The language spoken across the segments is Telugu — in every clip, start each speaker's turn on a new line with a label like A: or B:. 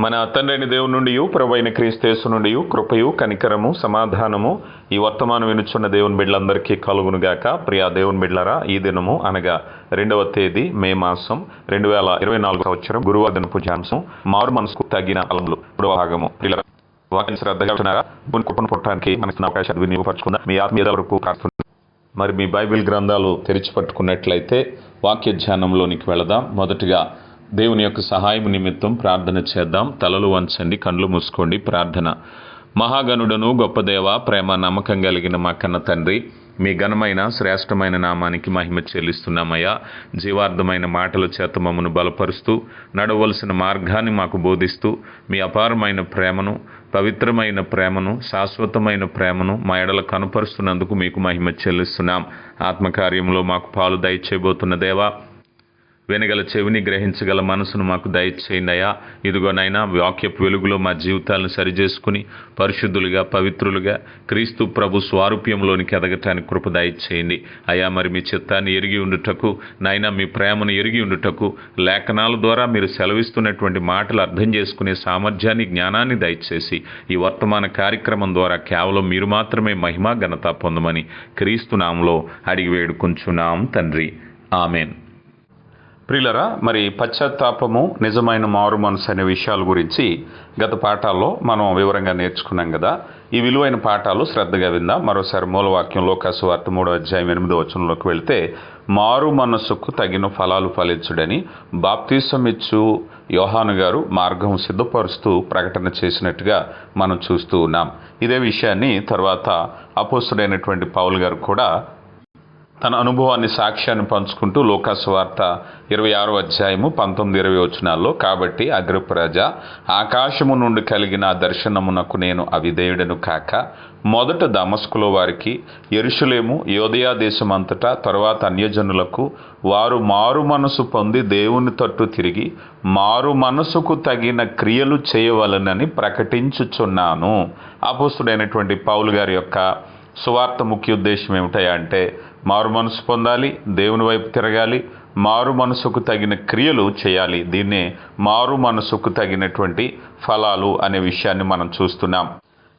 A: మన తండ్రిని దేవుని నుండి ప్రభైన క్రీస్తేసు నుండి కృపయు కనికరము సమాధానము ఈ వర్తమానం వినుచున్న దేవుని బిడ్డలందరికీ కలుగునుగాక ప్రియా దేవుని బిడ్డలరా ఈ దినము అనగా రెండవ తేదీ మే మాసం రెండు వేల ఇరవై నాలుగు సంవత్సరం గురువారం పూజాంశం మారు మనసుకు తగిన అలములు ఇప్పుడు భాగము. ప్రియులారా, శ్రద్ధగా మనకి వినియోగపరచుకుందాం. మీ ఆత్మీయ వరకు ప్రార్థన మరి మీ బైబిల్ గ్రంథాలు తెరిచి పట్టుకున్నట్లయితే వాక్య ధ్యానంలోనికి వెళదాం. మొదటిగా దేవుని యొక్క సహాయం నిమిత్తం ప్రార్థన చేద్దాం. తలలు వంచండి కళ్ళు మూసుకోండి. ప్రార్థన. మహాగణుడను గొప్ప దేవ ప్రేమ నమ్మకం కలిగిన మా కన్న తండ్రి మీ ఘనమైన శ్రేష్టమైన నామానికి మహిమ చెల్లిస్తున్నామయ్యా. జీవార్థమైన మాటల చేత మమ్మను బలపరుస్తూ నడవలసిన మార్గాన్ని మాకు బోధిస్తూ మీ అపారమైన ప్రేమను పవిత్రమైన ప్రేమను శాశ్వతమైన ప్రేమను మా ఎడల కనపరుస్తున్నందుకు మీకు మహిమ చెల్లిస్తున్నాం. ఆత్మకార్యంలో మాకు పాలు దయచేయబోతున్న దేవా వెనగల చెవిని గ్రహించగల మనసును మాకు దయచేయండి అయ్యా ఇదిగోనైనా వాక్యపు వెలుగులో మా జీవితాలను సరిచేసుకుని పరిశుద్ధులుగా పవిత్రులుగా క్రీస్తు ప్రభు స్వారూప్యంలోనికి ఎదగటానికి కృప దయచేయండి. అయ్యా మరి మీ చిత్తాన్ని ఎరిగి ఉండుటకు నైనా మీ ప్రేమను ఎరిగి ఉండుటకు లేఖనాల ద్వారా మీరు సెలవిస్తున్నటువంటి మాటలు అర్థం చేసుకునే సామర్థ్యాన్ని జ్ఞానాన్ని దయచేసి ఈ వర్తమాన కార్యక్రమం ద్వారా కేవలం మీరు మాత్రమే మహిమా ఘనత పొందమని క్రీస్తు నామంలో అడిగి వేడుకుంటున్నాం తండ్రి. ఆమెన్. ప్రిలరా మరి పశ్చాత్తాపము నిజమైన మారు మనసు అనే విషయాల గురించి గత పాఠాల్లో మనం వివరంగా నేర్చుకున్నాం కదా. ఈ విలువైన పాఠాలు శ్రద్ధగా విందాం. మరోసారి మూలవాక్యంలో కసువార్త మూడో అధ్యాయం ఎనిమిదో వచనంలోకి వెళితే మారు మనస్సుకు తగిన ఫలాలు ఫలించుడని బాప్తీసం ఇచ్చు యోహాను గారు మార్గం సిద్ధపరుస్తూ ప్రకటన చేసినట్టుగా మనం చూస్తూ ఉన్నాం. ఇదే విషయాన్ని తర్వాత అపోస్తుడైనటువంటి పౌల్ గారు కూడా తన అనుభవాన్ని సాక్ష్యాన్ని పంచుకుంటూ లోకాసు వార్త ఇరవై ఆరో అధ్యాయము పంతొమ్మిది ఇరవై వచనాల్లో కాబట్టి అగ్రప్రజ ఆకాశము నుండి కలిగిన దర్శనమునకు నేను అవిధేయుడను కాక మొదట దమస్కులో వారికి ఎరుషులేము యోదయా దేశమంతటా తర్వాత అన్యజనులకు వారు మారు మనసు పొంది దేవుని తట్టు తిరిగి మారు మనసుకు తగిన క్రియలు చేయవలనని ప్రకటించుచున్నాను. అపోస్తుడైనటువంటి పౌలు గారి యొక్క సువార్త ముఖ్య ఉద్దేశం ఏమిటంటే అంటే మారు మనసు పొందాలి దేవుని వైపు తిరగాలి మారు మనసుకు తగిన క్రియలు చేయాలి. దీన్నే మారు మనసుకు తగినటువంటి ఫలాలు అనే విషయాన్ని మనం చూస్తున్నాం.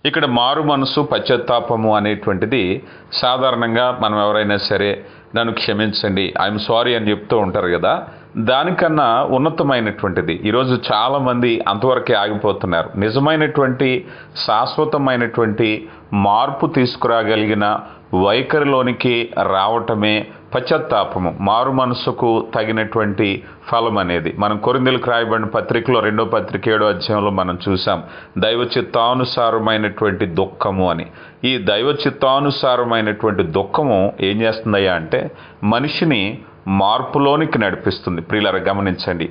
A: ఇక్కడ మారు మనసు పశ్చాత్తాపము అనేటువంటిది సాధారణంగా మనం ఎవరైనా సరే నన్ను క్షమించండి ఐఎమ్ సారీ అని చెప్తూ ఉంటారు కదా. దానికన్నా ఉన్నతమైనటువంటిది. ఈరోజు చాలామంది అంతవరకే ఆగిపోతున్నారు. నిజమైనటువంటి శాశ్వతమైనటువంటి మార్పు తీసుకురాగలిగిన వైఖరిలోనికి రావటమే పశ్చాత్తాపము. మారు మనసుకు తగినటువంటి ఫలం అనేది మనం కొరిందెలకు రాయబడిన పత్రికలో రెండో పత్రిక ఏడో అధ్యాయంలో మనం చూసాం దైవ చిత్తానుసారమైనటువంటి దుఃఖము అని. ఈ దైవ చిత్తానుసారమైనటువంటి దుఃఖము ఏం చేస్తుందయ్యా అంటే మనిషిని మార్పులోనికి నడిపిస్తుంది. ప్రియులర గమనించండి.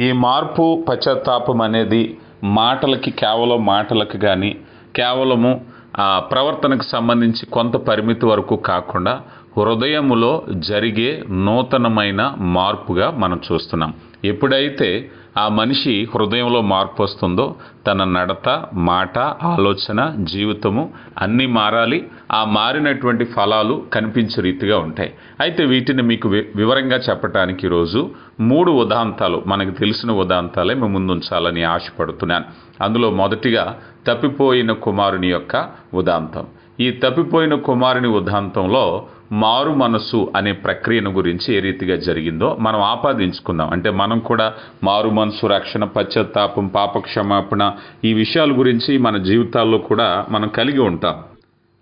A: ఈ మార్పు పశ్చాత్తాపం అనేది మాటలకి కేవలం మాటలకు కానీ కేవలము ప్రవర్తనకు సంబంధించి కొంత పరిమితి వరకు కాకుండా హృదయములో జరిగే నూతనమైన మార్పుగా మనం చూస్తున్నాం. ఎప్పుడైతే ఆ మనిషి హృదయంలో మార్పు వస్తుందో తన నడత మాట ఆలోచన జీవితము అన్నీ మారాలి. ఆ మారినటువంటి ఫలాలు కనిపించే రీతిగా ఉంటాయి. అయితే వీటిని మీకు వి- వివరంగా చెప్పడానికి ఈరోజు మూడు ఉదాంతాలు మనకు తెలిసిన ఉదాంతాలే మేము ముందుంచాలని ఆశపడుతున్నాను. అందులో మొదటిగా తప్పిపోయిన కుమారుని యొక్క ఉదాంతం. ఈ తప్పిపోయిన కుమారుని ఉదాంతంలో మారు మనసు అనే ప్రక్రియను గురించి ఏ రీతిగా జరిగిందో మనం ఆపాదించుకుందాం. అంటే మనం కూడా మారు మనసు రక్షణ పశ్చాత్తాపం పాపక్షమాపణ ఈ విషయాల గురించి మన జీవితాల్లో కూడా మనం కలిగి ఉంటాం.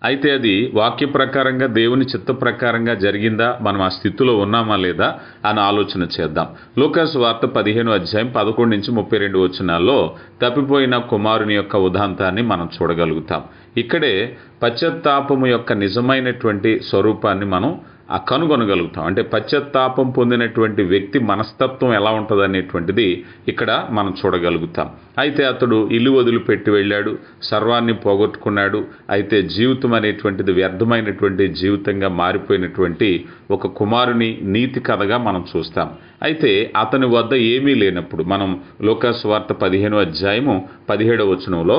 A: అయితే అది వాక్య ప్రకారంగా దేవుని చిత్త ప్రకారంగా జరిగిందా మనం ఆ స్థితిలో ఉన్నామా లేదా అని ఆలోచన చేద్దాం. లోకాస్ వార్త పదిహేను అధ్యాయం పదకొండు నుంచి ముప్పై రెండు వచనాల్లో తప్పిపోయిన కుమారుని యొక్క ఉదాంతాన్ని మనం చూడగలుగుతాం. ఇక్కడే పశ్చాత్తాపము యొక్క నిజమైనటువంటి స్వరూపాన్ని మనం కనుగొనగలుగుతాం. అంటే పశ్చాత్తాపం పొందినటువంటి వ్యక్తి మనస్తత్వం ఎలా ఉంటుంది అనేటువంటిది ఇక్కడ మనం చూడగలుగుతాం. అయితే అతడు ఇల్లు వదిలిపెట్టి వెళ్ళాడు సర్వాన్ని పోగొట్టుకున్నాడు అయితే జీవితం అనేటువంటిది వ్యర్థమైనటువంటి జీవితంగా మారిపోయినటువంటి ఒక కుమారుని నీతి కథగా మనం చూస్తాం. అయితే అతని వద్ద ఏమీ లేనప్పుడు మనం లోకాసు వార్త పదిహేను అధ్యాయము పదిహేడవ వచనంలో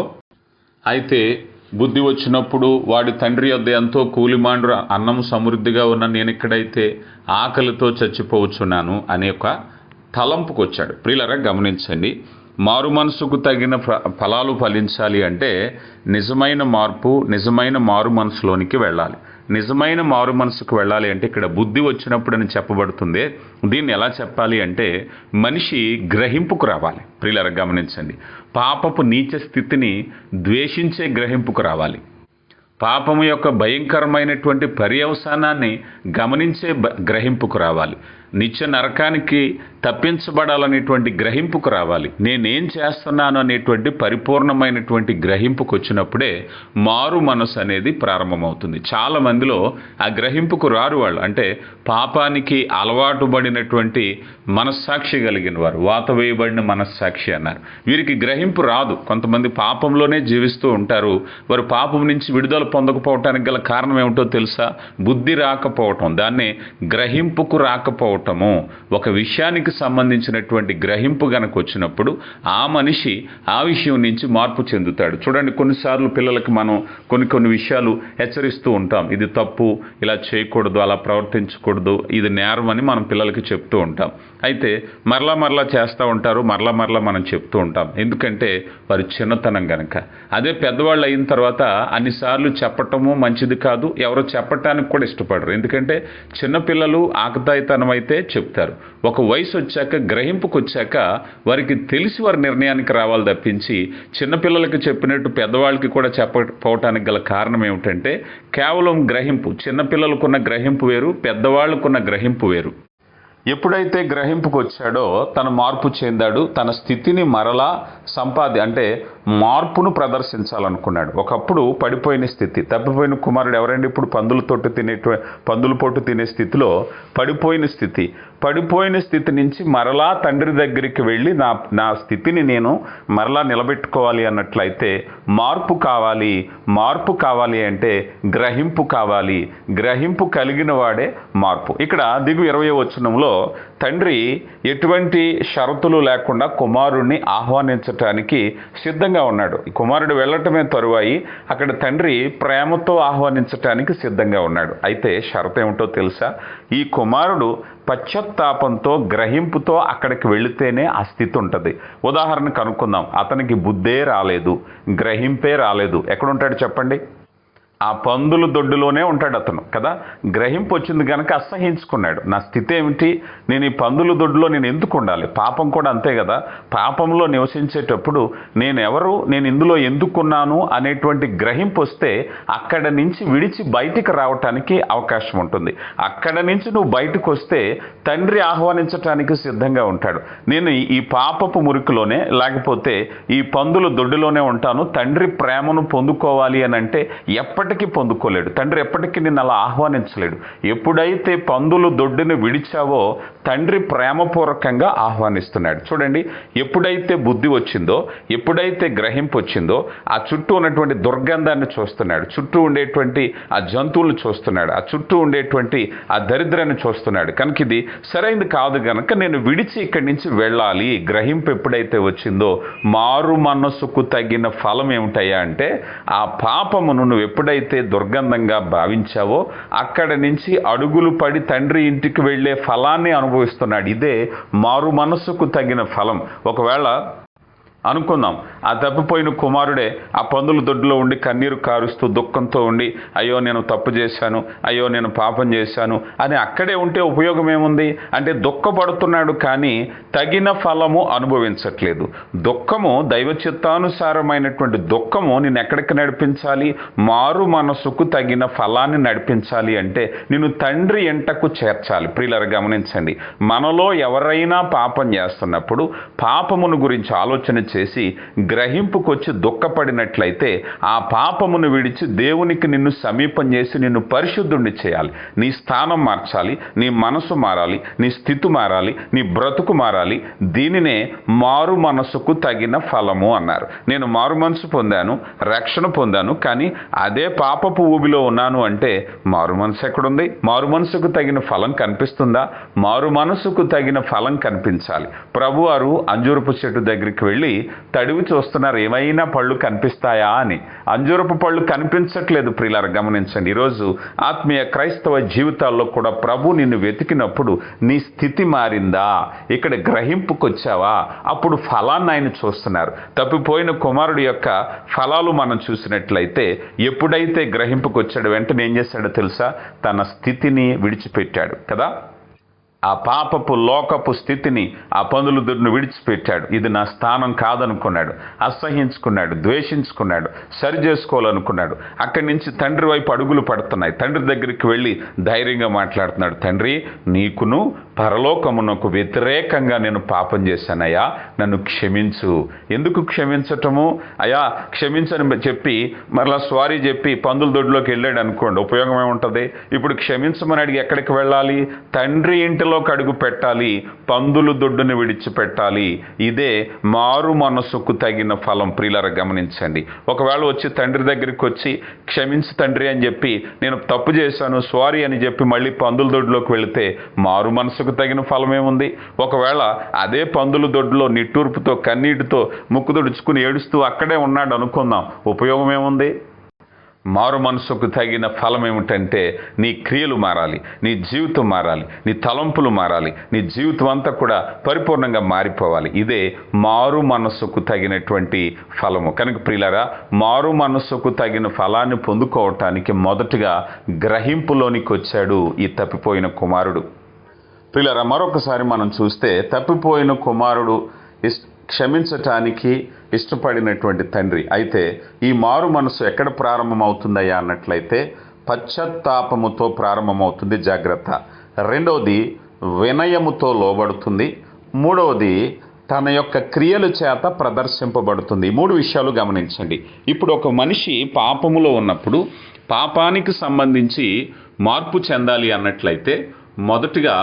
A: అయితే బుద్ధి వచ్చినప్పుడు వాడి తండ్రి యొద్ద ఎంతో కూలిమాండ్రు అన్నం సమృద్ధిగా ఉన్న నేను ఇక్కడైతే ఆకలితో చచ్చిపోవచ్చున్నాను అనే ఒక తలంపుకు వచ్చాడు ప్రియులరా గమనించండి. మారు మనసుకు తగిన ఫ- ఫలాలు ఫలించాలి అంటే నిజమైన మార్పు నిజమైన మారు మనసులోనికి వెళ్ళాలి. నిజమైన మారు మనసుకు వెళ్ళాలి అంటే ఇక్కడ బుద్ధి వచ్చినప్పుడు అని చెప్పబడుతుంది. దీన్ని ఎలా చెప్పాలి అంటే మనిషి గ్రహింపుకు రావాలి. ప్రియులరా గమనించండి. పాపపు నీచ స్థితిని ద్వేషించే గ్రహింపుకు రావాలి. పాపము యొక్క భయంకరమైనటువంటి పర్యవసానాన్ని గమనించే బ- గ్రహింపుకు రావాలి. నిత్య నరకానికి తప్పించబడాలనేటువంటి గ్రహింపుకు రావాలి. నేనేం చేస్తున్నాను అనేటువంటి పరిపూర్ణమైనటువంటి గ్రహింపుకు వచ్చినప్పుడే మారు మనసు అనేది ప్రారంభమవుతుంది. చాలా మందిలో ఆ గ్రహింపుకు రారు వాళ్ళు. అంటే పాపానికి అలవాటు పడినటువంటి మనస్సాక్షి కలిగిన వారు. వాత వేయబడిన మనస్సాక్షి అన్నారు. వీరికి గ్రహింపు రాదు. కొంతమంది పాపంలోనే జీవిస్తూ ఉంటారు. వారు పాపం నుంచి విడుదల పొందకపోవటానికి గల కారణం ఏమిటో తెలుసా? బుద్ధి రాకపోవటం. దాన్ని గ్రహింపుకు రాకపోవటం. రాకపోవటము ఒక విషయానికి సంబంధించినటువంటి గ్రహింపు గనక వచ్చినప్పుడు ఆ మనిషి ఆ విషయం నుంచి మార్పు చెందుతాడు. చూడండి కొన్నిసార్లు పిల్లలకి మనం కొన్ని కొన్ని విషయాలు హెచ్చరిస్తూ ఉంటాం. ఇది తప్పు ఇలా చేయకూడదు అలా ప్రవర్తించకూడదు ఇది నేరం అని మనం పిల్లలకి చెప్తూ ఉంటాం. అయితే మరలా మరలా చేస్తూ ఉంటారు మరలా మరలా మనం చెప్తూ ఉంటాం. ఎందుకంటే వారి చిన్నతనం గనక. అదే పెద్దవాళ్ళు అయిన తర్వాత అన్నిసార్లు చెప్పటము మంచిది కాదు. ఎవరో చెప్పటానికి కూడా ఇష్టపడరు. ఎందుకంటే చిన్నపిల్లలు ఆకతాయితనం అయితే చెప్తారు. ఒక వయసు వచ్చాక గ్రహింపుకు వచ్చాక వారికి తెలిసి వారి నిర్ణయానికి రావాలి తప్పించి చిన్నపిల్లలకి చెప్పినట్టు పెద్దవాళ్ళకి కూడా చెప్పకపోవటానికి గల కారణం ఏమిటంటే కేవలం గ్రహింపు. చిన్నపిల్లలకున్న గ్రహింపు వేరు పెద్దవాళ్ళకున్న గ్రహింపు వేరు. ఎప్పుడైతే గ్రహింపుకు వచ్చాడో తన మార్పు చెందాడు తన స్థితిని మరలా సంపాది అంటే మార్పును ప్రదర్శించాలనుకున్నాడు. ఒకప్పుడు పడిపోయిన స్థితి తప్పిపోయిన కుమారుడు ఎవరండి? ఇప్పుడు పందుల తొట్టు తినే పందుల పొట్టు తినే స్థితిలో పడిపోయిన స్థితి. పడిపోయిన స్థితి నుంచి మరలా తండ్రి దగ్గరికి వెళ్ళి నా నా స్థితిని నేను మరలా నిలబెట్టుకోవాలి అన్నట్లయితే మార్పు కావాలి. మార్పు కావాలి అంటే గ్రహింపు కావాలి. గ్రహింపు కలిగిన వాడే మార్పు. ఇక్కడ దిగు ఇరవై వచనంలో తండ్రి ఎటువంటి షరతులు లేకుండా కుమారుణ్ణి ఆహ్వానించటానికి సిద్ధంగా ఉన్నాడు. ఈ కుమారుడు వెళ్ళటమే తరువాయి అక్కడ తండ్రి ప్రేమతో ఆహ్వానించటానికి సిద్ధంగా ఉన్నాడు. అయితే షరత్ ఏమిటో తెలుసా? ఈ కుమారుడు పశ్చాత్తాపంతో గ్రహింపుతో అక్కడికి వెళితేనే ఆ స్థితి ఉంటుంది ఉదాహరణ కనుక్కుందాం అతనికి బుద్ధే రాలేదు గ్రహింపే రాలేదు. ఎక్కడుంటాడు చెప్పండి? ఆ పందుల దొడ్డులోనే ఉంటాడు అతను కదా? గ్రహింపు వచ్చింది కనుక అసహించుకున్నాడు. నా స్థితి ఏమిటి? నేను ఈ పందుల దొడ్డులో నేను ఎందుకు ఉండాలి? పాపం కూడా అంతే కదా? పాపంలో నివసించేటప్పుడు నేను ఎవరు? నేను ఇందులో ఎందుకున్నాను అనేటువంటి గ్రహింపు వస్తే అక్కడ నుంచి విడిచి బయటికి రావటానికి అవకాశం ఉంటుంది. అక్కడ నుంచి నువ్వు బయటకు వస్తే తండ్రి ఆహ్వానించటానికి సిద్ధంగా ఉంటాడు. నేను ఈ- పాపపు మురికిలోనే లేకపోతే ఈ పందుల దొడ్డులోనే ఉంటాను. తండ్రి ప్రేమను పొందుకోవాలి అని అంటే ఎప్పటి ఎప్పటికీ పొందుకోలేడు. తండ్రి ఎప్పటికీ నిన్ను అలా ఆహ్వానించలేడు. ఎప్పుడైతే పందులు దొడ్డుని విడిచావో తండ్రి ప్రేమపూర్వకంగా ఆహ్వానిస్తున్నాడు. చూడండి ఎప్పుడైతే బుద్ధి వచ్చిందో ఎప్పుడైతే గ్రహింపు వచ్చిందో ఆ చుట్టూ ఉన్నటువంటి దుర్గంధాన్ని చూస్తున్నాడు. చుట్టూ ఉండేటువంటి ఆ జంతువులను చూస్తున్నాడు. ఆ చుట్టూ ఉండేటువంటి ఆ దరిద్రాన్ని చూస్తున్నాడు. కనుక ఇది సరైనది కాదు కనుక నేను విడిచి ఇక్కడి నుంచి వెళ్ళాలి. గ్రహింపు ఎప్పుడైతే వచ్చిందో మారు మనస్సుకు తగిన ఫలం ఏమిటయ్యా అంటే ఆ పాపమును నువ్వు ఎప్పుడైతే దుర్గంధంగా భావించావో అక్కడ నుంచి అడుగులు పడి తండ్రి ఇంటికి వెళ్ళే ఫలాన్ని అనుభవిస్తున్నాడు. ఇదే మారు మనస్సుకు తగిన ఫలం. ఒకవేళ అనుకుందాం. ఆ తప్పిపోయిన కుమారుడే ఆ పందుల దొడ్డులో ఉండి కన్నీరు కారుస్తూ దుఃఖంతో ఉండి అయ్యో నేను తప్పు చేశాను. అయ్యో నేను పాపం చేశాను. అని అక్కడే ఉంటే ఉపయోగం ఏముంది? అంటే దుఃఖపడుతున్నాడు కానీ తగిన ఫలము అనుభవించట్లేదు. దుఃఖము దైవ చిత్తానుసారమైనటువంటి దుఃఖము నేను ఎక్కడికి నడిపించాలి? మారు మనసుకు తగిన ఫలాన్ని నడిపించాలి అంటే నేను తండ్రి ఎంటకు చేర్చాలి. ప్రియులరు గమనించండి. మనలో ఎవరైనా పాపం చేస్తున్నప్పుడు పాపమును గురించి ఆలోచన చేసి గ్రహింపుకొచ్చి దుఃఖపడినట్లయితే ఆ పాపమును విడిచి దేవునికి నిన్ను సమీపం చేసి నిన్ను పరిశుద్ధుణ్ణి చేయాలి. నీ స్థానం మార్చాలి నీ మనసు మారాలి నీ స్థితి మారాలి నీ బ్రతుకు మారాలి. దీనినే మారు మనసుకు తగిన ఫలము అన్నారు. నేను మారు మనసు పొందాను రక్షణ పొందాను కానీ అదే పాపపు ఊబిలో ఉన్నాను అంటే మారు మనసు ఎక్కడుంది? మారు మనసుకు తగిన ఫలం కనిపిస్తుందా? మారు మనసుకు తగిన ఫలం కనిపించాలి. ప్రభువారు అంజూరపు చెట్టు దగ్గరికి వెళ్ళి తడివి చూస్తున్నారు ఏమైనా పళ్ళు కనిపిస్తాయా అని. అంజూరపు పళ్ళు కనిపించట్లేదు ప్రియులారు గమనించండి. ఈరోజు ఆత్మీయ క్రైస్తవ జీవితాల్లో కూడా ప్రభు నిన్ను వెతికినప్పుడు నీ స్థితి మారిందా? ఇక్కడ గ్రహింపుకొచ్చావా? అప్పుడు ఫలాన్ని ఆయన చూస్తున్నారు. తప్పిపోయిన కుమారుడు యొక్క ఫలాలు మనం చూసినట్లయితే ఎప్పుడైతే గ్రహింపుకొచ్చాడు వెంటనే ఏం చేశాడో తెలుసా? తన స్థితిని విడిచిపెట్టాడు కదా? ఆ పాపపు లోకపు స్థితిని ఆ పందులు దుడ్డును విడిచిపెట్టాడు. ఇది నా స్థానం కాదనుకున్నాడు. అసహించుకున్నాడు ద్వేషించుకున్నాడు. సరి చేసుకోవాలనుకున్నాడు. అక్కడి నుంచి తండ్రి వైపు అడుగులు పడుతున్నాయి. తండ్రి దగ్గరికి వెళ్ళి ధైర్యంగా మాట్లాడుతున్నాడు. తండ్రి నీకును పరలోకమునకు వ్యతిరేకంగా నేను పాపం చేశానయ్యా. నన్ను క్షమించు. ఎందుకు క్షమించటము? అయ్యా క్షమించని చెప్పి మరలా సారీ చెప్పి పందుల దొడ్లోకి వెళ్ళాడు అనుకోండి ఉపయోగం ఏముంటుంది? ఇప్పుడు క్షమించమని అడిగి ఎక్కడికి వెళ్ళాలి? తండ్రి ఇంటిలోకి అడుగు పెట్టాలి పందులు దొడ్డుని విడిచిపెట్టాలి. ఇదే మారు మనసుకు తగిన ఫలం. ప్రియులర గమనించండి. ఒకవేళ వచ్చి తండ్రి దగ్గరికి వచ్చి క్షమించు తండ్రి అని చెప్పి నేను తప్పు చేశాను సారీ అని చెప్పి మళ్ళీ పందుల దొడ్లోకి వెళితే మారు మనసుకు తగిన ఫలమేముంది ఒకవేళ అదే పందుల దొడ్లో నిట్టూర్పుతో కన్నీటితో ముక్కు తుడుచుకుని ఏడుస్తూ అక్కడే ఉన్నాడు అనుకుందాం ఉపయోగమేముంది మారు మనసుకు తగిన ఫలం ఏమిటంటే నీ క్రియలు మారాలి నీ జీవితం మారాలి నీ తలంపులు మారాలి నీ జీవితం అంతా కూడా పరిపూర్ణంగా మారిపోవాలి. ఇదే మారు మనస్సుకు తగినటువంటి ఫలము. కనుక ప్రియులరా మారు మనస్సుకు తగిన ఫలాన్ని పొందుకోవటానికి మొదటగా గ్రహింపులోనికి వచ్చాడు ఈ తప్పిపోయిన కుమారుడు. ప్రియులారా మరొకసారి మనం చూస్తే తప్పిపోయిన కుమారుడు ఇష్ క్షమించటానికి ఇష్టపడినటువంటి తండ్రి. అయితే ఈ మారు మనసు ఎక్కడ ప్రారంభమవుతుందయ్యా అన్నట్లయితే పశ్చాత్తాపముతో ప్రారంభమవుతుంది జాగ్రత్త. రెండవది వినయముతో లోబడుతుంది. మూడవది తన యొక్క క్రియల చేత ప్రదర్శింపబడుతుంది. మూడు విషయాలు గమనించండి. ఇప్పుడు ఒక మనిషి పాపములో ఉన్నప్పుడు పాపానికి సంబంధించి మార్పు చెందాలి అన్నట్లయితే మొదటిగా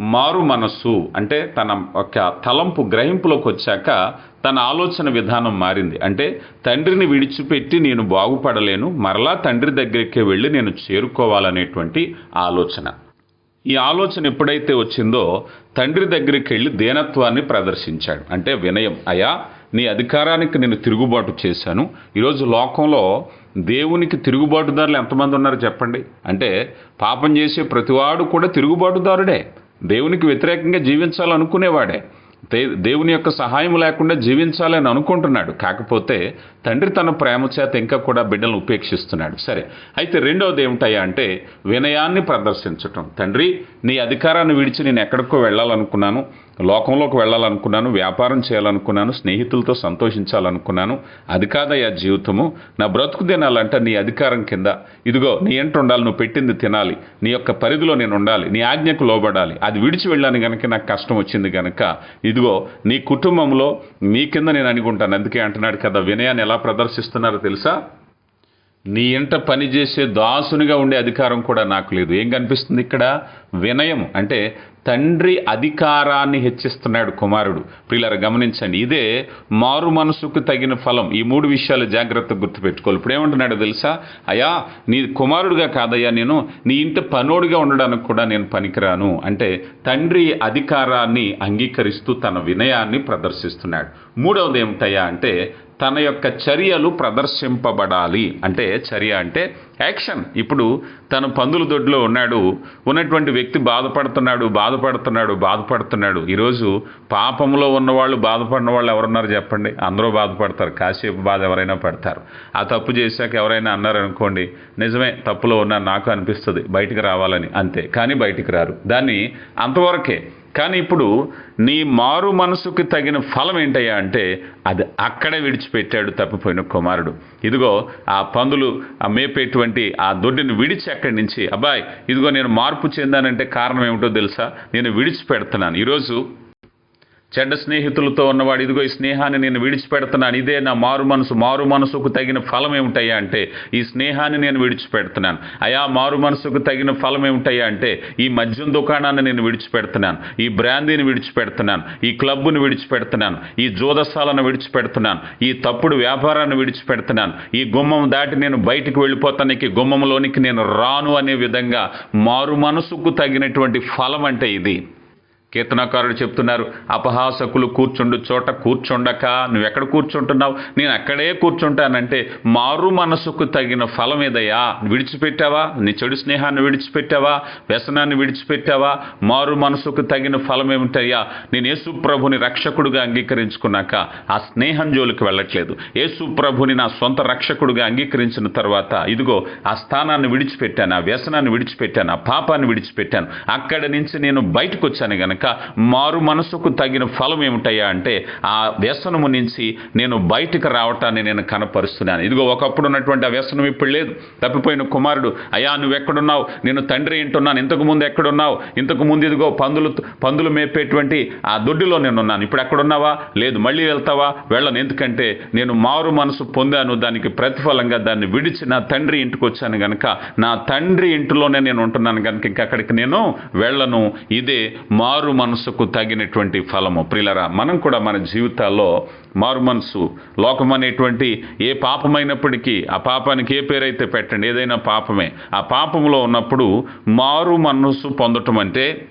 A: మారు మనస్సు అంటే తన ఒక తలంపు గ్రహింపులోకి వచ్చాక తన ఆలోచన విధానం మారింది. అంటే తండ్రిని విడిచిపెట్టి నేను బాగుపడలేను మరలా తండ్రి దగ్గరికి వెళ్ళి నేను చేరుకోవాలనేటువంటి ఆలోచన. ఈ ఆలోచన ఎప్పుడైతే వచ్చిందో తండ్రి దగ్గరికి వెళ్ళి దీనత్వాన్ని ప్రదర్శించాడు. అంటే వినయం అయా నీ అధికారానికి నేను తిరుగుబాటు చేశాను. ఈరోజు లోకంలో దేవునికి తిరుగుబాటుదారులు ఎంతమంది ఉన్నారు చెప్పండి? అంటే పాపం చేసే ప్రతివాడు కూడా తిరుగుబాటుదారుడే. దేవునికి వ్యతిరేకంగా జీవించాలనుకునేవాడే. దే దేవుని యొక్క సహాయం లేకుండా జీవించాలని అనుకుంటున్నాడు. కాకపోతే తండ్రి తన ప్రేమ చేత ఇంకా కూడా బిడ్డలను ఉపేక్షిస్తున్నాడు. సరే అయితే రెండవది ఏమిటయ్యా అంటే వినయాన్ని ప్రదర్శించటం. తండ్రి నీ అధికారాన్ని విడిచి నేను ఎక్కడికో వెళ్ళాలనుకున్నాను లోకంలోకి వెళ్ళాలనుకున్నాను వ్యాపారం చేయాలనుకున్నాను స్నేహితులతో సంతోషించాలనుకున్నాను అది కాదయ్యా జీవితము. నా బ్రతుకు తినాలంటే నీ అధికారం కింద. ఇదిగో నీ ఎంట ఉండాలి నువ్వు పెట్టింది తినాలి నీ యొక్క పరిధిలో నేను ఉండాలి నీ ఆజ్ఞకు లోబడాలి అది విడిచి వెళ్ళాను కనుక నాకు కష్టం వచ్చింది కనుక ఇదిగో నీ కుటుంబంలో నీ కింద నేను అనుకుంటాను అందుకే అంటున్నాడు కదా వినయాన్ని ఎలా ప్రదర్శిస్తున్నారో తెలుసా? నీ ఇంట పనిచేసే దాసునిగా ఉండే అధికారం కూడా నాకు లేదు. ఏం కనిపిస్తుంది ఇక్కడ? వినయం అంటే తండ్రి అధికారాన్ని హెచ్చిస్తున్నాడు కుమారుడు. ప్రియులారా గమనించండి. ఇదే మారు మనసుకు తగిన ఫలం. ఈ మూడు విషయాలు జాగ్రత్తగా గుర్తుపెట్టుకోవాలి. ఇప్పుడు ఏమంటున్నాడు తెలుసా? అయ్యా నీ కుమారుడుగా కాదయ్యా నేను. నీ ఇంటి పనోడిగా ఉండడానికి కూడా నేను పనికిరాను. అంటే తండ్రి అధికారాన్ని అంగీకరిస్తూ తన వినయాన్ని ప్రదర్శిస్తున్నాడు. మూడవది ఏమిటయ్యా అంటే తన యొక్క చర్యలు ప్రదర్శింపబడాలి. అంటే చర్య అంటే యాక్షన్. ఇప్పుడు తను పందుల దొడ్లో ఉన్నాడు ఉన్నటువంటి వ్యక్తి బాధపడుతున్నాడు బాధపడుతున్నాడు బాధపడుతున్నాడు. ఈరోజు పాపంలో ఉన్నవాళ్ళు బాధపడిన వాళ్ళు ఎవరున్నారు చెప్పండి? అందరూ బాధపడతారు. కాసేపు బాధ ఎవరైనా పడతారు. ఆ తప్పు చేశాక ఎవరైనా అన్నారనుకోండి నిజమే తప్పులో ఉన్నా నాకు అనిపిస్తుంది బయటికి రావాలని. అంతే. కానీ బయటికి రారు. దాన్ని అంతవరకే కానీ ఇప్పుడు నీ మారు మనసుకు తగిన ఫలం ఏంటయ్యా అంటే అది అక్కడే విడిచిపెట్టాడు తప్పిపోయిన కుమారుడు. ఇదిగో ఆ పందులు ఆ మేపేటువంటి ఆ దొడ్డిని విడిచి అక్కడి నుంచి అబ్బాయి ఇదిగో నేను మార్పు చెందానంటే కారణం ఏమిటో తెలుసా? నేను విడిచిపెడుతున్నాను. ఈరోజు చెడ్డ స్నేహితులతో ఉన్నవాడు ఇదిగో ఈ స్నేహాన్ని నేను విడిచిపెడుతున్నాను ఇదే నా మారు మనసు మారు మనసుకు తగిన ఫలం ఏమిటయ్యా అంటే ఈ స్నేహాన్ని నేను విడిచిపెడుతున్నాను. అయా మారు మనసుకు తగిన ఫలం ఏమిటయ్యా అంటే ఈ మద్యం దుకాణాన్ని నేను విడిచిపెడుతున్నాను ఈ బ్రాందీని విడిచిపెడుతున్నాను ఈ క్లబ్ను విడిచిపెడుతున్నాను ఈ జోదశాలను విడిచిపెడుతున్నాను ఈ తప్పుడు వ్యాపారాన్ని విడిచిపెడుతున్నాను. ఈ గుమ్మం దాటి నేను బయటికి వెళ్ళిపోతానికి గుమ్మంలోనికి నేను రాను అనే విధంగా మారు మనసుకు తగినటువంటి ఫలం అంటే ఇది. కీర్తనకారుడు చెప్తున్నారు అపహాసకులు కూర్చుండు చోట కూర్చుండక నువ్వు ఎక్కడ కూర్చుంటున్నావు? నేను అక్కడే కూర్చుంటానంటే మారు మనసుకు తగిన ఫలం ఏదయ్యా? విడిచిపెట్టావా? నీ చెడు స్నేహాన్ని విడిచిపెట్టావా? వ్యసనాన్ని విడిచిపెట్టావా? మారు మనసుకు తగిన ఫలం ఏమిటయ్యా? నేను యేసు ప్రభుని రక్షకుడుగా అంగీకరించుకున్నాక ఆ స్నేహం జోలికి వెళ్ళట్లేదు. యేసు ప్రభుని నా సొంత రక్షకుడుగా అంగీకరించిన తర్వాత ఇదిగో ఆ స్థానాన్ని విడిచిపెట్టాను ఆ వ్యసనాన్ని విడిచిపెట్టాను ఆ పాపాన్ని విడిచిపెట్టాను. అక్కడి నుంచి నేను బయటకు వచ్చాను గనక మారు మనసుకు తగిన ఫలం ఏమిటయ్యా అంటే ఆ వ్యసనము నుంచి నేను బయటకు రావటాన్ని నేను కనపరుస్తున్నాను. ఇదిగో ఒకప్పుడు ఉన్నటువంటి ఆ వ్యసనం ఇప్పుడు లేదు. తప్పిపోయిన కుమారుడు అయ్యా నువ్వు ఎక్కడున్నావు నేను తండ్రి ఏంటున్నాను ఇంతకు ముందు ఎక్కడున్నావు? ఇంతకు ముందు ఇదిగో పందులు పందులు మేపేటువంటి ఆ దొడ్డిలో నేను ఉన్నాను ఇప్పుడు ఎక్కడున్నావా? లేదు. మళ్ళీ వెళ్తావా? వెళ్ళను. ఎందుకంటే నేను మారు మనసు పొందాను. దానికి ప్రతిఫలంగా దాన్ని విడిచి నా తండ్రి ఇంటికి వచ్చాను గనక నా తండ్రి ఇంటిలోనే నేను ఉంటున్నాను కనుక ఇంకా అక్కడికి నేను వెళ్ళను. ఇదే మారు మనసుకు తగినటువంటి ఫలము. ప్రిలరా మనం కూడా మన జీవితాల్లో మారు మనసు లోకం అనేటువంటి ఏ పాపమైనప్పటికీ ఆ పాపానికి ఏ పేరైతే పెట్టండి ఏదైనా పాపమే. ఆ పాపంలో ఉన్నప్పుడు మారు మనసు పొందటం అంటే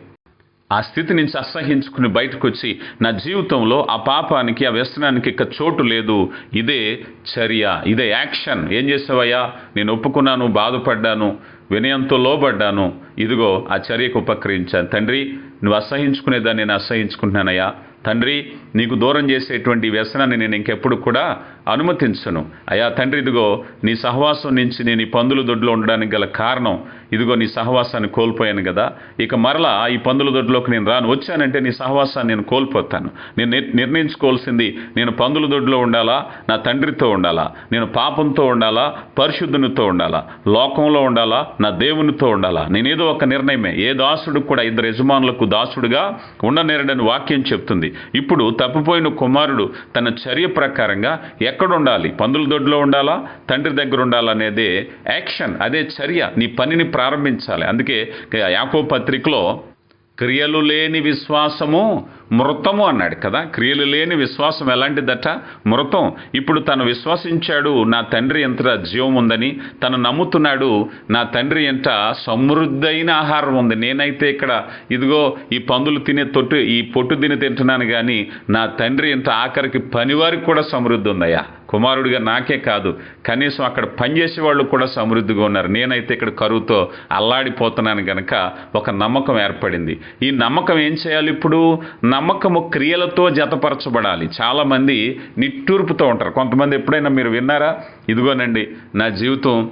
A: ఆ స్థితి నుంచి అసహించుకుని బయటకు వచ్చి నా జీవితంలో ఆ పాపానికి ఆ వ్యసనానికి ఇక చోటు లేదు. ఇదే చర్య ఇదే యాక్షన్. ఏం చేసావయ్యా? నేను ఒప్పుకున్నాను బాధపడ్డాను వినయంతో లోబడ్డాను. ఇదిగో ఆ చర్యకు ఉపక్రమించాను తండ్రి నువ్వు అసహించుకునేదాన్ని నేను అసహించుకుంటున్నానయ్యా తండ్రి నీకు దూరం చేసేటువంటి వ్యసనాన్ని నేను ఇంకెప్పుడు కూడా అనుమతించను. అయ్యా తండ్రి ఇదిగో నీ సహవాసం నుంచి నేను ఈ పందుల దొడ్లో ఉండడానికి గల కారణం ఇదిగో నీ సహవాసాన్ని కోల్పోయాను కదా. ఇక మరలా ఈ పందుల దొడ్లోకి నేను రాను. వచ్చానంటే నీ సహవాసాన్ని నేను కోల్పోతాను. నేను నిర్ణయించుకోవాల్సింది నేను పందుల దొడ్లో ఉండాలా? నా తండ్రితో ఉండాలా? నేను పాపంతో ఉండాలా? పరిశుద్ధునితో ఉండాలా? లోకంలో ఉండాలా? నా దేవునితో ఉండాలా? నేనేదో ఒక నిర్ణయమే. ఏ దాసుడు కూడా ఇద్దరు యజమానులకు దాసుడుగా ఉండనేరడని వాక్యం చెప్తుంది. ఇప్పుడు తప్పిపోయిన కుమారుడు తన చర్య ప్రకారంగా ఎక్కడ ఉండాలి పందుల దొడ్లో ఉండాలా? తండ్రి దగ్గర ఉండాలనేదే యాక్షన్ అదే చర్య. నీ పనిని ప్రారంభించాలి. అందుకే యాకో పత్రికలో క్రియలు లేని విశ్వాసము మృతము అన్నాడు కదా. క్రియలు లేని విశ్వాసం ఎలాంటిదట? మృతం. ఇప్పుడు తను విశ్వసించాడు నా తండ్రి ఎంత జీవం ఉందని. తను నమ్ముతున్నాడు నా తండ్రి ఎంత సమృద్ధైన ఆహారం ఉంది. నేనైతే ఇక్కడ ఇదిగో ఈ పందులు తినే తొట్టు ఈ పొట్టు తిని తింటున్నాను కానీ నా తండ్రి ఎంత ఆఖరికి పనివారికి కూడా సమృద్ధి ఉందయ్యా. కుమారుడిగా నాకే కాదు. కనీసం అక్కడ పనిచేసే వాళ్ళు కూడా సమృద్ధిగా ఉన్నారు. నేనైతే ఇక్కడ కరువుతో అల్లాడిపోతున్నాను గనక ఒక నమ్మకం ఏర్పడింది. ఈ నమ్మకం ఏం చేయాలి ఇప్పుడు? నమ్మకము క్రియలతో జతపరచబడాలి. చాలామంది నిట్టూర్పుతో ఉంటారు. కొంతమంది ఎప్పుడైనా మీరు విన్నారా? ఇదిగోనండి నా జీవితం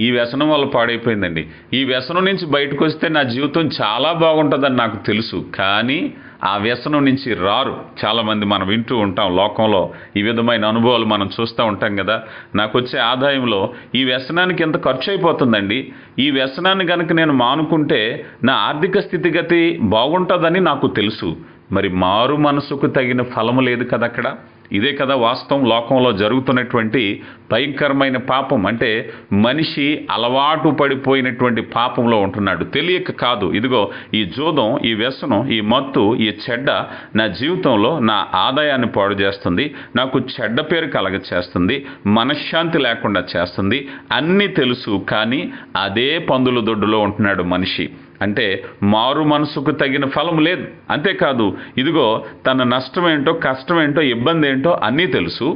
A: ఈ వ్యసనం వల్ల పాడైపోయిందండి. ఈ వ్యసనం నుంచి బయటకు వస్తే నా జీవితం చాలా బాగుంటుందని నాకు తెలుసు. కానీ ఆ వ్యసనం నుంచి రారు. చాలామంది మనం వింటూ ఉంటాం లోకంలో. ఈ విధమైన అనుభవాలు మనం చూస్తూ ఉంటాం కదా. నాకు వచ్చే ఆదాయంలో ఈ వ్యసనానికి ఎంత ఖర్చు అయిపోతుందండి? ఈ వ్యసనాన్ని కనుక నేను మానుకుంటే నా ఆర్థిక స్థితిగతి బాగుంటుందని నాకు తెలుసు. మరి మారు మనసుకు తగిన ఫలము లేదు కదా అక్కడ? ఇదే కదా వాస్తవం లోకంలో జరుగుతున్నటువంటి భయంకరమైన పాపం. అంటే మనిషి అలవాటు పడిపోయినటువంటి పాపంలో ఉంటున్నాడు. తెలియక కాదు. ఇదిగో ఈ జోదం ఈ వ్యసనం ఈ మత్తు ఈ చెడ్డ నా జీవితంలో నా ఆదాయాన్ని పాడు చేస్తుంది. నాకు చెడ్డ పేరు కలగ చేస్తుంది మనశ్శాంతి లేకుండా చేస్తుంది. అన్నీ తెలుసు కానీ అదే పందుల దొడ్డులో ఉంటున్నాడు మనిషి. అంటే మారు మనసుకు తగిన ఫలం లేదు. అంతేకాదు ఇదిగో తన నష్టం ఏంటో కష్టం ఏంటో ఇబ్బంది ఏంటో అన్నీ తెలుసు.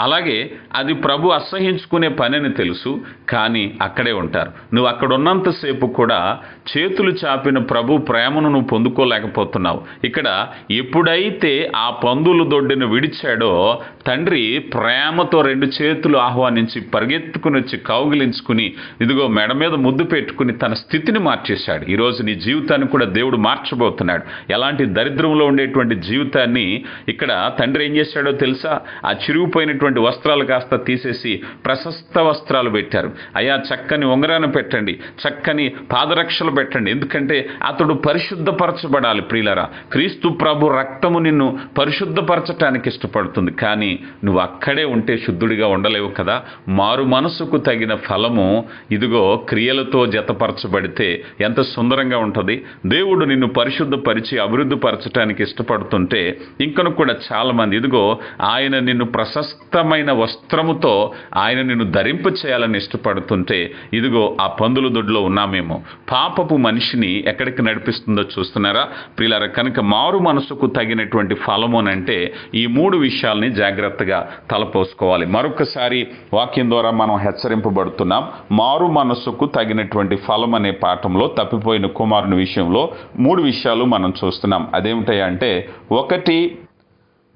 A: అలాగే అది ప్రభు అసహించుకునే పనిని తెలుసు కానీ అక్కడే ఉంటారు. నువ్వు అక్కడ ఉన్నంతసేపు కూడా చేతులు చాపిన ప్రభు ప్రేమను నువ్వు పొందుకోలేకపోతున్నావు. ఇక్కడ ఎప్పుడైతే ఆ పందులు దొడ్డిని విడిచాడో తండ్రి ప్రేమతో రెండు చేతులు ఆహ్వానించి పరిగెత్తుకుని వచ్చి కౌగిలించుకుని ఇదిగో మెడ మీద ముద్దు పెట్టుకుని తన స్థితిని మార్చేశాడు. ఈరోజు నీ జీవితాన్ని కూడా దేవుడు మార్చబోతున్నాడు. ఎలాంటి దరిద్రంలో ఉండేటువంటి జీవితాన్ని ఇక్కడ తండ్రి ఏం చేశాడో తెలుసా? ఆ చిరిగిపోయినటువంటి వస్త్రాలు కాస్త తీసేసి ప్రశస్త వస్త్రాలు పెట్టారు. అయ్యా చక్కని ఉంగరాన్ని పెట్టండి చక్కని పాదరక్షలు పెట్టండి. ఎందుకంటే అతడు పరిశుద్ధపరచబడాలి ప్రియులరా. క్రీస్తు ప్రభు రక్తము నిన్ను పరిశుద్ధపరచటానికి ఇష్టపడుతుంది. కానీ నువ్వు అక్కడే ఉంటే శుద్ధుడిగా ఉండలేవు కదా. మారు మనసుకు తగిన ఫలము ఇదిగో క్రియలతో జతపరచబడితే ఎంత సుందరంగా ఉంటుంది. దేవుడు నిన్ను పరిశుద్ధపరిచి అభివృద్ధి పరచటానికి ఇష్టపడుతుంటే ఇంకను కూడా చాలామంది ఇదిగో ఆయన నిన్ను ప్రశస్త ఉన్నతమైన వస్త్రముతో ఆయన నిన్ను ధరింప చేయాలని ఇష్టపడుతుంటే ఇదిగో ఆ పందుల దొడ్లో ఉన్నామేమో. పాపపు మనిషిని ఎక్కడికి నడిపిస్తుందో చూస్తున్నారా? ప్రియులారా కనుక మారు మనసుకు తగినటువంటి ఫలము అని అంటే ఈ మూడు విషయాల్ని జాగ్రత్తగా తలపోసుకోవాలి. మరొకసారి వాక్యం ద్వారా మనం హెచ్చరింపబడుతున్నాం. మారు మనసుకు తగినటువంటి ఫలం అనే పాఠంలో తప్పిపోయిన కుమారుని విషయంలో మూడు విషయాలు మనం చూస్తున్నాం. అదేమిటాయంటే ఒకటి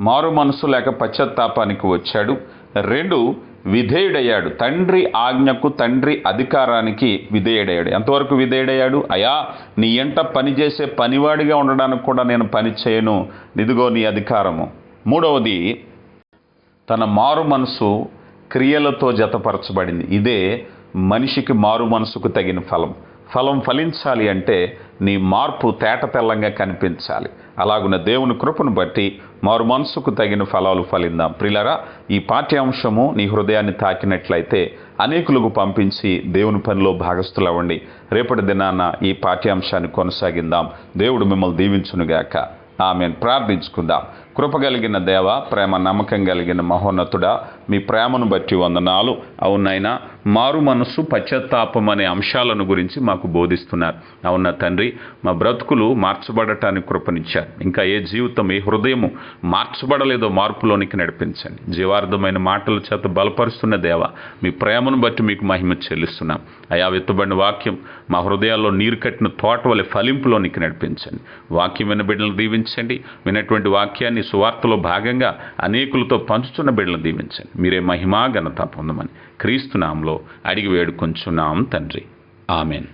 A: మారు మనసు లేక పశ్చాత్తాపానికి వచ్చాడు. రెండు విధేయుడయ్యాడు. తండ్రి ఆజ్ఞకు తండ్రి అధికారానికి విధేయుడయ్యాడు. ఎంతవరకు విధేయుడయ్యాడు? అయా నీ ఎంట పనిచేసే పనివాడిగా ఉండడానికి కూడా నేను పని చేయను. ఇదిగో నీ అధికారము. మూడవది తన మారు మనసు క్రియలతో జతపరచబడింది. ఇదే మనిషికి మారు మనసుకు తగిన ఫలం. ఫలం ఫలించాలి అంటే నీ మార్పు తేట తెల్లంగా కనిపించాలి. అలాగున దేవుని కృపను బట్టి మారు మనసుకు తగిన ఫలాలు ఫలిందాం ప్రిలరా ఈ పాఠ్యాంశము నీ హృదయాన్ని తాకినట్లయితే అనేకులకు పంపించి దేవుని పనిలో భాగస్థులవ్వండి. రేపటి దినాన ఈ పాఠ్యాంశాన్ని కొనసాగిందాం దేవుడు మిమ్మల్ని దీవించునుగాక. ఆమెను. ప్రార్థించుకుందాం. కృప కలిగిన దేవ ప్రేమ నమ్మకం కలిగిన మహోన్నతుడా మీ ప్రేమను బట్టి వందనాలు. అవునైనా మారు మనస్సు పశ్చాత్తాపం అనే అంశాలను గురించి మాకు బోధిస్తున్నారు. అవున తండ్రి మా బ్రతుకులు మార్చబడటానికి కృపనిచ్చారు. ఇంకా ఏ జీవితం ఏ హృదయము మార్చబడలేదో మార్పులోనికి నడిపించండి. జీవార్థమైన మాటల చేత బలపరుస్తున్న దేవ మీ ప్రేమను బట్టి మీకు మహిమ చెల్లిస్తున్నాం. అయా వెత్తుబడిన వాక్యం మా హృదయాల్లో నీరు కట్టిన తోట వలె ఫలింపులోనికి నడిపించండి. వాక్యం విన్న బిడ్డలను దీవించండి. విన్నటువంటి వాక్యాన్ని సువార్తలో భాగంగా అనేకులతో పంచుతున్న బిడ్డలను దీవించండి. మీరే మహిమా ఘనత పొందమని క్రీస్తునాంలో అడిగి వేడుకొంచున్నాం తండ్రి. ఆమెన్.